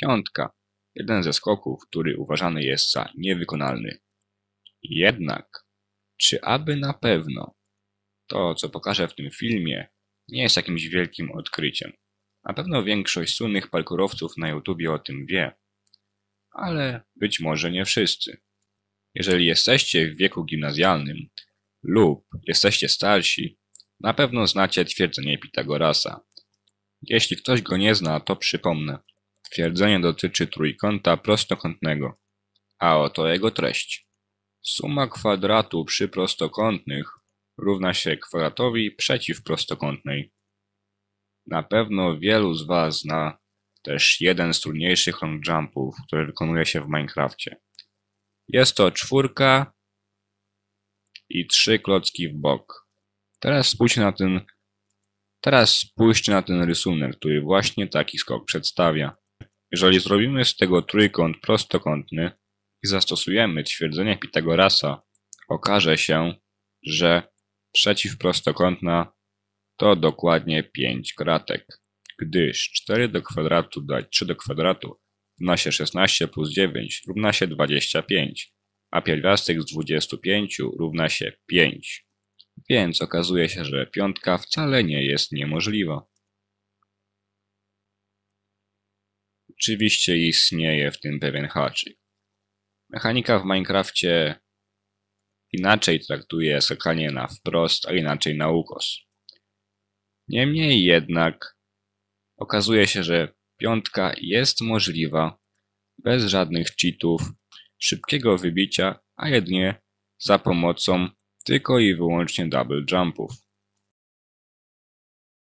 Piątka. Jeden ze skoków, który uważany jest za niewykonalny. Jednak, czy aby na pewno to, co pokażę w tym filmie, nie jest jakimś wielkim odkryciem? Na pewno większość słynnych parkurowców na YouTubie o tym wie, ale być może nie wszyscy. Jeżeli jesteście w wieku gimnazjalnym lub jesteście starsi, na pewno znacie twierdzenie Pitagorasa. Jeśli ktoś go nie zna, to przypomnę. Twierdzenie dotyczy trójkąta prostokątnego, a oto jego treść. Suma kwadratu przy prostokątnych równa się kwadratowi przeciwprostokątnej. Na pewno wielu z Was zna też jeden z trudniejszych long jumpów, który wykonuje się w Minecrafcie. Jest to czwórka i trzy klocki w bok. Teraz spójrzcie na ten Teraz spójrzcie na ten rysunek, który właśnie taki skok przedstawia. Jeżeli zrobimy z tego trójkąt prostokątny i zastosujemy twierdzenie Pitagorasa, okaże się, że przeciwprostokątna to dokładnie 5 kratek, gdyż 4 do kwadratu dodać 3 do kwadratu równa się 16 plus 9 równa się 25, a pierwiastek z 25 równa się 5. Więc okazuje się, że piątka wcale nie jest niemożliwa. Oczywiście istnieje w tym pewien haczyk. Mechanika w Minecrafcie inaczej traktuje skakanie na wprost, a inaczej na ukos. Niemniej jednak okazuje się, że piątka jest możliwa bez żadnych cheatów, szybkiego wybicia, a jedynie za pomocą tylko i wyłącznie double jumpów.